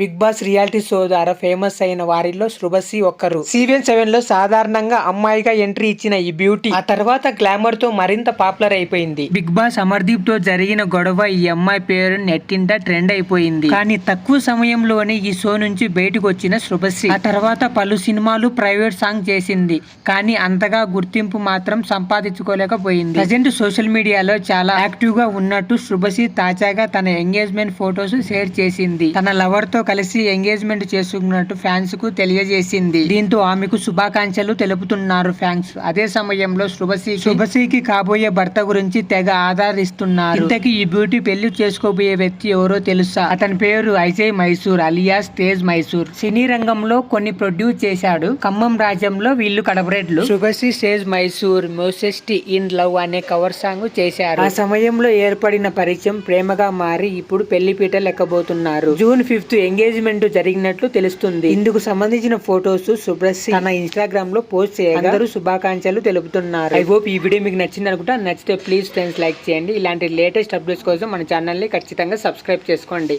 Big boss reality show ద్వారా famous అయిన వారిలో శృభశ్రీ ఒక్కరు. సీజన్ సెవెన్లో సాధారణంగా అమ్మాయిగా ఎంట్రీ ఇచ్చిన ఈ బ్యూటీ ఆ తర్వాత గ్లామర్తో మరింత పాపులర్ అయిపోయింది. బిగ్ బాస్ అమర్దీప్తో జరిగిన గొడవ ఈ అమ్మాయి పేరు నెట్టింట ట్రెండ్ అయిపోయింది. కానీ తక్కువ సమయంలోనే ఈ షో నుంచి బయటకు వచ్చిన శృభశ్రీ ఆ తర్వాత పలు సినిమాలు ప్రైవేట్ సాంగ్ చేసింది. కానీ అంతగా గుర్తింపు మాత్రం సంపాదించుకోలేకపోయింది. ప్రజెంట్ సోషల్ మీడియాలో చాలా యాక్టివ్గా ఉన్నట్టు శృభశ్రీ తాజాగా తన ఎంగేజ్మెంట్ ఫొటోస్ షేర్ చేసింది. తన లవర్తో కలిసి ఎంగేజ్మెంట్ చేసుకున్నట్టు ఫ్యాన్స్కు తెలియజేసింది. దీంతో ఆమెకు శుభాకాంక్షలు తెలుపుతున్నారు ఫ్యాన్స్. అదే సమయంలో శుభశ్రీ శుభశ్రీకి కాబోయే భర్త గురించి తెగ ఆధారిస్తున్నారు ఇంతకీ ఈ బ్యూటీ పెళ్ళి చేసుకోబోయే వ్యక్తి ఎవరో తెలుసా? అతని పేరు అజయ్ మైసూర్ అలియాస్ తేజ్ మైసూర్. సినీ రంగంలో కొన్ని ప్రొడ్యూస్ చేశాడు. ఖమ్మం రాజ్యంలో వీళ్ళు కడబరెడ్లు శుభశ్రీ తేజ్ మైసూర్ మోసెస్టి ఇన్ లవ్ అనే కవర్ సాంగ్ చేశారు. ఆ సమయంలో ఏర్పడిన పరిచయం ప్రేమగా మారి ఇప్పుడు పెళ్ళి పీట లెక్కబోతున్నారు. జూన్ ఫిఫ్త్ ఎంగేజ్మెంట్ జరిగినట్లు తెలుస్తుంది. ఇందుకు సంబంధించిన ఫొటోస్ శుభ్రశ్రీ తన ఇన్స్టాగ్రామ్లో పోస్ట్ చేయగా అందరూ శుభాకాంక్షలు తెలుపుతున్నారు. ఐ హోప్ ఈ వీడియో మీకు నచ్చింది అనుకుంటా. నచ్చితే ప్లీజ్ ఫ్రెండ్స్ లైక్ చేయండి. ఇలాంటి లేటెస్ట్ అప్డేట్స్ కోసం మన ఛానల్ని ఖచ్చితంగా సబ్స్క్రైబ్ చేసుకోండి.